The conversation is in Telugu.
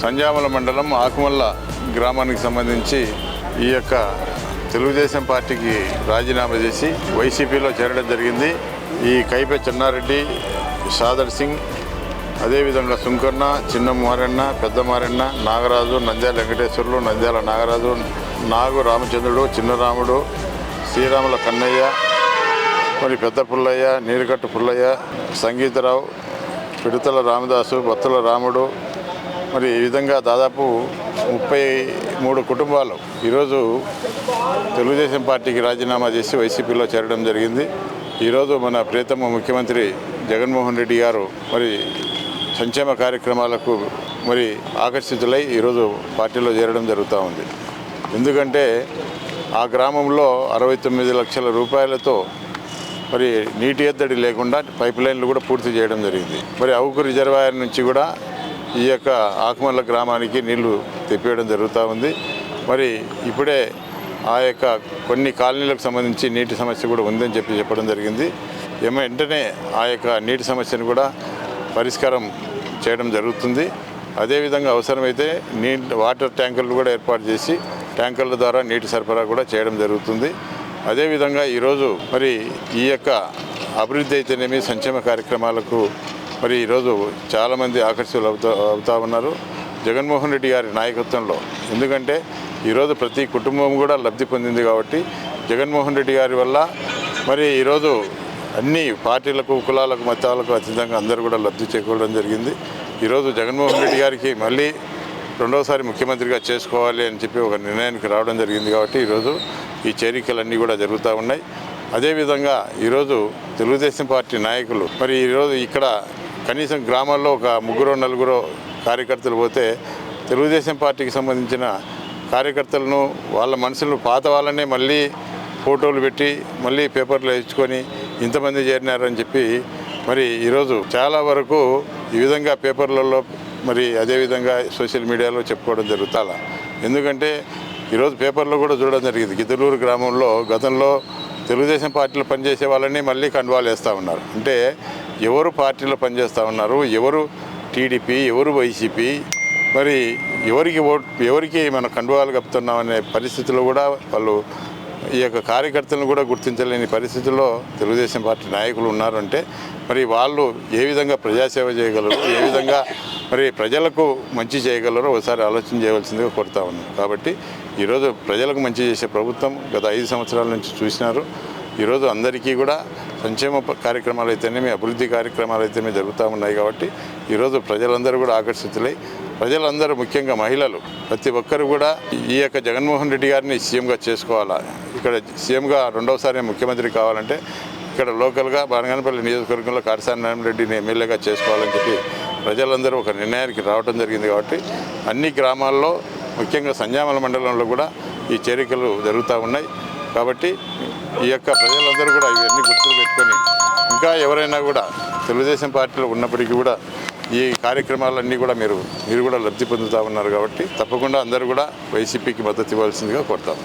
సంజామల మండలం ఆకుమల్ల గ్రామానికి సంబంధించి ఈ యొక్క తెలుగుదేశం పార్టీకి రాజీనామా చేసి వైసీపీలో చేరడం జరిగింది. ఈ కైపె చెన్నారెడ్డి సాదర్ సింగ్ అదేవిధంగా సుంకర్ణ చిన్న మారెన్న పెద్ద మారెన్న నాగరాజు నంద్యాల వెంకటేశ్వరులు నంద్యాల నాగరాజు నాగు రామచంద్రుడు చిన్నరాముడు శ్రీరాముల కన్నయ్య మరి పెద్ద పుల్లయ్య నీరుగట్టు పుల్లయ్య సంగీతరావు పిడతల రామదాసు బత్తుల రాముడు మరి ఈ విధంగా దాదాపు ముప్పై మూడు కుటుంబాలు ఈరోజు తెలుగుదేశం పార్టీకి రాజీనామా చేసి వైసీపీలో చేరడం జరిగింది. ఈరోజు మన ప్రియతమ ముఖ్యమంత్రి జగన్మోహన్ రెడ్డి గారు మరి సంక్షేమ కార్యక్రమాలకు మరి ఆకర్షితులై ఈరోజు పార్టీలో చేరడం జరుగుతూ ఉంది. ఎందుకంటే ఆ గ్రామంలో అరవై తొమ్మిది లక్షల రూపాయలతో మరి నీటి ఎద్దడి లేకుండా పైప్ లైన్లు కూడా పూర్తి చేయడం జరిగింది. మరి అవుకు రిజర్వాయర్ నుంచి కూడా ఈ యొక్క ఆకుమల్ల గ్రామానికి నీళ్ళు తెప్పియడం జరుగుతూ ఉంది. మరి ఇప్పుడే ఆ యొక్క కొన్ని కాలనీలకు సంబంధించి నీటి సమస్య కూడా ఉందని చెప్పి చెప్పడం జరిగింది. ఏమో వెంటనే ఆ యొక్క నీటి సమస్యను కూడా పరిష్కారం చేయడం జరుగుతుంది. అదేవిధంగా అవసరమైతే నీ వాటర్ ట్యాంకర్లు కూడా ఏర్పాటు చేసి ట్యాంకర్ల ద్వారా నీటి సరఫరా కూడా చేయడం జరుగుతుంది. అదేవిధంగా ఈరోజు మరి ఈ యొక్క అభివృద్ధి అయితేనేమి సంక్షేమ కార్యక్రమాలకు మరి ఈరోజు చాలామంది ఆకర్షితులు అవుతా అవుతా ఉన్నారు. జగన్మోహన్ రెడ్డి గారి నాయకత్వంలో. ఎందుకంటే ఈరోజు ప్రతి కుటుంబం కూడా లబ్ధి పొందింది కాబట్టి జగన్మోహన్ రెడ్డి గారి వల్ల మరి ఈరోజు అన్ని పార్టీలకు కులాలకు మతాలకు అతీతంగా అందరూ కూడా లబ్ధి చేకూరడం జరిగింది. ఈరోజు జగన్మోహన్ రెడ్డి గారికి మళ్ళీ రెండవసారి ముఖ్యమంత్రిగా చేసుకోవాలి అని చెప్పి ఒక నిర్ణయానికి రావడం జరిగింది కాబట్టి ఈరోజు ఈ చేరికలన్నీ కూడా జరుగుతూ ఉన్నాయి. అదేవిధంగా ఈరోజు తెలుగుదేశం పార్టీ నాయకులు మరి ఈరోజు ఇక్కడ కనీసం గ్రామాల్లో ఒక ముగ్గురు నలుగురు కార్యకర్తలు పోతే తెలుగుదేశం పార్టీకి సంబంధించిన కార్యకర్తలను వాళ్ళ మనుషులను పాత వాళ్ళనే మళ్ళీ ఫోటోలు పెట్టి మళ్ళీ పేపర్లు వేయించుకొని ఇంతమంది చేరినారని చెప్పి మరి ఈరోజు చాలా వరకు ఈ విధంగా పేపర్లలో మరి అదేవిధంగా సోషల్ మీడియాలో చెప్పుకోవడం జరుగుతా ఎందుకంటే ఈరోజు పేపర్లో కూడా చూడడం జరిగింది. గిద్దలూరు గ్రామంలో గతంలో తెలుగుదేశం పార్టీలో పనిచేసే వాళ్ళని మళ్ళీ కండువాలు వేస్తూ ఉన్నారు. అంటే ఎవరు పార్టీలో పనిచేస్తూ ఉన్నారు? ఎవరు టీడీపీ? ఎవరు వైసీపీ? మరి ఎవరికి ఓట్ ఎవరికి మనం కండువాలు కప్పుతున్నాం అనే పరిస్థితిలో కూడా వాళ్ళు ఈ యొక్క కార్యకర్తలను కూడా గుర్తించలేని పరిస్థితుల్లో తెలుగుదేశం పార్టీ నాయకులు ఉన్నారంటే మరి వాళ్ళు ఏ విధంగా ప్రజాసేవ చేయగలరు ఏ విధంగా మరి ప్రజలకు మంచి చేయగలరో ఒకసారి ఆలోచన చేయవలసిందిగా కోరుతా ఉన్నాం. కాబట్టి ఈరోజు ప్రజలకు మంచి చేసే ప్రభుత్వం గత ఐదు సంవత్సరాల నుంచి చూసినారు. ఈరోజు అందరికీ కూడా సంక్షేమ కార్యక్రమాలు అయితేనేమి అభివృద్ధి కార్యక్రమాలు అయితేనే జరుగుతూ ఉన్నాయి కాబట్టి ఈరోజు ప్రజలందరూ కూడా ఆకర్షితులై ప్రజలందరూ ముఖ్యంగా మహిళలు ప్రతి ఒక్కరు కూడా ఈ యొక్క జగన్మోహన్ రెడ్డి గారిని సీఎంగా చేసుకోవాలా? ఇక్కడ సీఎంగా రెండవసారి ముఖ్యమంత్రి కావాలంటే ఇక్కడ లోకల్గా బానగానపల్లి నియోజకవర్గంలో కాటసాని నారాయణరెడ్డిని ఎమ్మెల్యేగా చేసుకోవాలని చెప్పి ప్రజలందరూ ఒక నిర్ణయానికి రావడం జరిగింది కాబట్టి అన్ని గ్రామాల్లో ముఖ్యంగా సంజామల మండలంలో కూడా ఈ చేరికలు జరుగుతూ ఉన్నాయి. కాబట్టి ఈ యొక్క ప్రజలందరూ కూడా ఇవన్నీ గుర్తులు పెట్టుకొని ఇంకా ఎవరైనా కూడా తెలుగుదేశం పార్టీలో ఉన్నప్పటికీ కూడా ఈ కార్యక్రమాలన్నీ కూడా మీరు మీరు కూడా లబ్ధి పొందుతూ ఉన్నారు కాబట్టి తప్పకుండా అందరూ కూడా వైసీపీకి మద్దతు ఇవ్వాల్సిందిగా కోరుతాం.